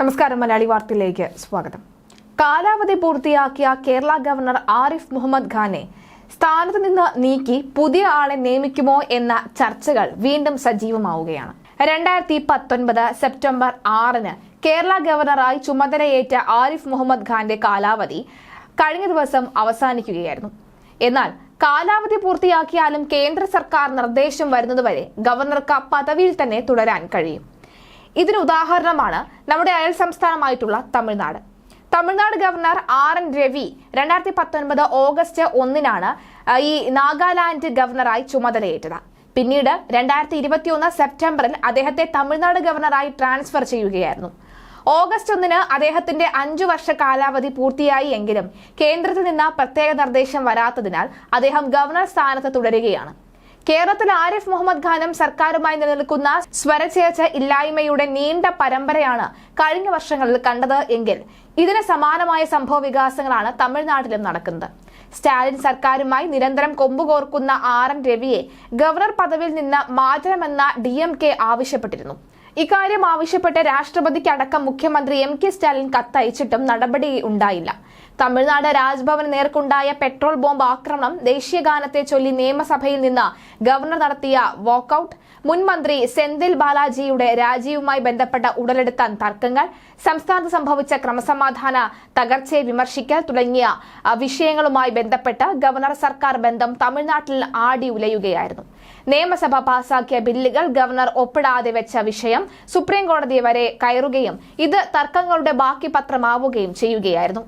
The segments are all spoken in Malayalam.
നമസ്കാരം മലയാളി വാർത്തയിലേക്ക് സ്വാഗതം. കാലാവധി പൂർത്തിയാക്കിയ കേരള ഗവർണർ ആരിഫ് മുഹമ്മദ് ഖാനെ സ്ഥാനത്ത് നിന്ന് നീക്കി പുതിയ ആളെ നിയമിക്കുമോ എന്ന ചർച്ചകൾ വീണ്ടും സജീവമാവുകയാണ്. രണ്ടായിരത്തി പത്തൊൻപത് സെപ്റ്റംബർ ആറിന് കേരള ഗവർണറായി ചുമതലയേറ്റ ആരിഫ് മുഹമ്മദ് ഖാന്റെ കാലാവധി കഴിഞ്ഞ ദിവസം അവസാനിക്കുകയായിരുന്നു. എന്നാൽ കാലാവധി പൂർത്തിയാക്കിയാലും കേന്ദ്ര സർക്കാർ നിർദ്ദേശം വരുന്നതുവരെ ഗവർണർക്ക് പദവിയിൽ തന്നെ തുടരാൻ കഴിയും. ഇതിന് ഉദാഹരണമാണ് നമ്മുടെ അയൽ സംസ്ഥാനമായിട്ടുള്ള Tamil Nadu. Tamil Nadu governor R N Ravi രണ്ടായിരത്തി പത്തൊൻപത് ഓഗസ്റ്റ് ഒന്നിനാണ് ഈ നാഗാലാൻഡ് ഗവർണറായി ചുമതലയേറ്റത്. പിന്നീട് രണ്ടായിരത്തി ഇരുപത്തിയൊന്ന് സെപ്റ്റംബറിൽ അദ്ദേഹത്തെ തമിഴ്നാട് ഗവർണറായി ട്രാൻസ്ഫർ ചെയ്യുകയായിരുന്നു. ഓഗസ്റ്റ് ഒന്നിന് അദ്ദേഹത്തിന്റെ അഞ്ചു വർഷ കാലാവധി പൂർത്തിയായി എങ്കിലും കേന്ദ്രത്തിൽ നിന്ന് പ്രത്യേക നിർദ്ദേശം വരാത്തതിനാൽ അദ്ദേഹം ഗവർണർ സ്ഥാനത്ത് തുടരുകയാണ്. കേരളത്തിൽ ആരിഫ് മുഹമ്മദ് ഖാനും സർക്കാരുമായി നിലനിൽക്കുന്ന സ്വരചേർച്ച ഇല്ലായ്മയുടെ നീണ്ട പരമ്പരയാണ് കഴിഞ്ഞ വർഷങ്ങളിൽ കണ്ടത് എങ്കിൽ. ഇതിന് സമാനമായ സംഭവ വികാസങ്ങളാണ് തമിഴ്നാട്ടിലും നടക്കുന്നത്. സ്റ്റാലിൻ സർക്കാരുമായി നിരന്തരം കൊമ്പുകോർക്കുന്ന ആർ എൻ രവിയെ ഗവർണർ പദവിയിൽ നിന്ന് മാറ്റണമെന്ന ഡി ആവശ്യപ്പെട്ടിരുന്നു. ഇക്കാര്യം ആവശ്യപ്പെട്ട് രാഷ്ട്രപതിക്കടക്കം മുഖ്യമന്ത്രി എം കെ സ്റ്റാലിൻ കത്തയച്ചിട്ടും നടപടി ഉണ്ടായില്ല. തമിഴ്നാട് രാജ്ഭവന് നേർക്കുണ്ടായ പെട്രോൾ ബോംബ് ആക്രമണം ദേശീയഗാനത്തെ ചൊല്ലി നിയമസഭയിൽ നിന്ന് ഗവർണർ നടത്തിയ വാക്കൌട്ട്. മുൻമന്ത്രി സെന്തിൽ ബാലാജിയുടെ രാജിയുമായി ബന്ധപ്പെട്ട ഉടലെടുത്താൻ തർക്കങ്ങൾ സംസ്ഥാനത്ത് സംഭവിച്ച ക്രമസമാധാന തകർച്ചയെ വിമർശിക്കൽ തുടങ്ങിയ വിഷയങ്ങളുമായി ബന്ധപ്പെട്ട് ഗവർണർ സർക്കാർ ബന്ധം തമിഴ്നാട്ടിൽ ആടി ഉലയുകയായിരുന്നു. നിയമസഭ പാസാക്കിയ ബില്ലുകൾ ഗവർണർ ഒപ്പിടാതെ വെച്ച വിഷയം സുപ്രീം കോടതി വരെ കയറുകയും ഇത് തർക്കങ്ങളുടെ ബാക്കി പത്രമാവുകയും ചെയ്യുകയായിരുന്നു.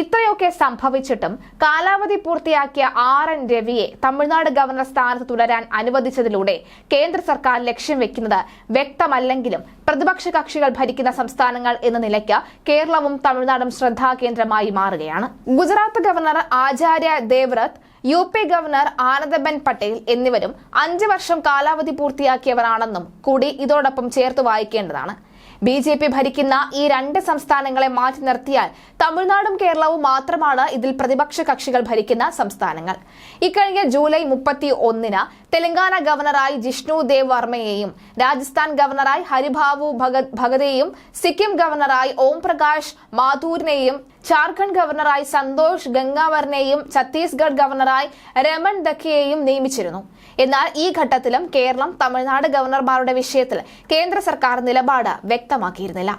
ഇത്രയൊക്കെ സംഭവിച്ചിട്ടും കാലാവധി പൂർത്തിയാക്കിയ ആർ എൻ രവിയെ തമിഴ്നാട് ഗവർണർ സ്ഥാനത്ത് തുടരാൻ അനുവദിച്ചതിലൂടെ കേന്ദ്ര സർക്കാർ ലക്ഷ്യം വെക്കുന്നത് വ്യക്തമല്ലെങ്കിലും പ്രതിപക്ഷ കക്ഷികൾ ഭരിക്കുന്ന സംസ്ഥാനങ്ങൾ എന്ന നിലയ്ക്ക് കേരളവും തമിഴ്നാടും ശ്രദ്ധാകേന്ദ്രമായി മാറുകയാണ്. Gujarat governor Acharya Devvrat U P governor Anandiben Patel എന്നിവരും അഞ്ച് വർഷം കാലാവധി പൂർത്തിയാക്കിയവരാണെന്നും കൂടി ഇതോടൊപ്പം ചേർത്ത് വായിക്കേണ്ടതാണ്. ബി ജെ പി ഭരിക്കുന്ന ഈ രണ്ട് സംസ്ഥാനങ്ങളെ മാറ്റി നിർത്തിയാൽ തമിഴ്നാടും കേരളവും മാത്രമാണ് ഇതിൽ പ്രതിപക്ഷ കക്ഷികൾ ഭരിക്കുന്ന സംസ്ഥാനങ്ങൾ. ഇക്കഴിഞ്ഞ ജൂലൈ മുപ്പത്തി ഒന്നിന് തെലങ്കാന ഗവർണറായി ജിഷ്ണു ദേവ് വർമ്മയെയും രാജസ്ഥാൻ ഗവർണറായി ഹരിഭാവു ഭഗത് ഭഗതയെയും സിക്കിം ഗവർണറായി ഓം പ്രകാശ് മാഥൂരിനെയും ജാർഖണ്ഡ് ഗവർണറായി സന്തോഷ് ഗംഗാവറിനെയും ഛത്തീസ്ഗഡ് ഗവർണറായി രമൺ ദഖിയെയും നിയമിച്ചിരുന്നു. എന്നാൽ ഈ ഘട്ടത്തിലും കേരളം തമിഴ്നാട് ഗവർണർമാരുടെ വിഷയത്തിൽ കേന്ദ്ര സർക്കാർ നിലപാട് വ്യക്തമാക്കിയിരുന്നില്ല.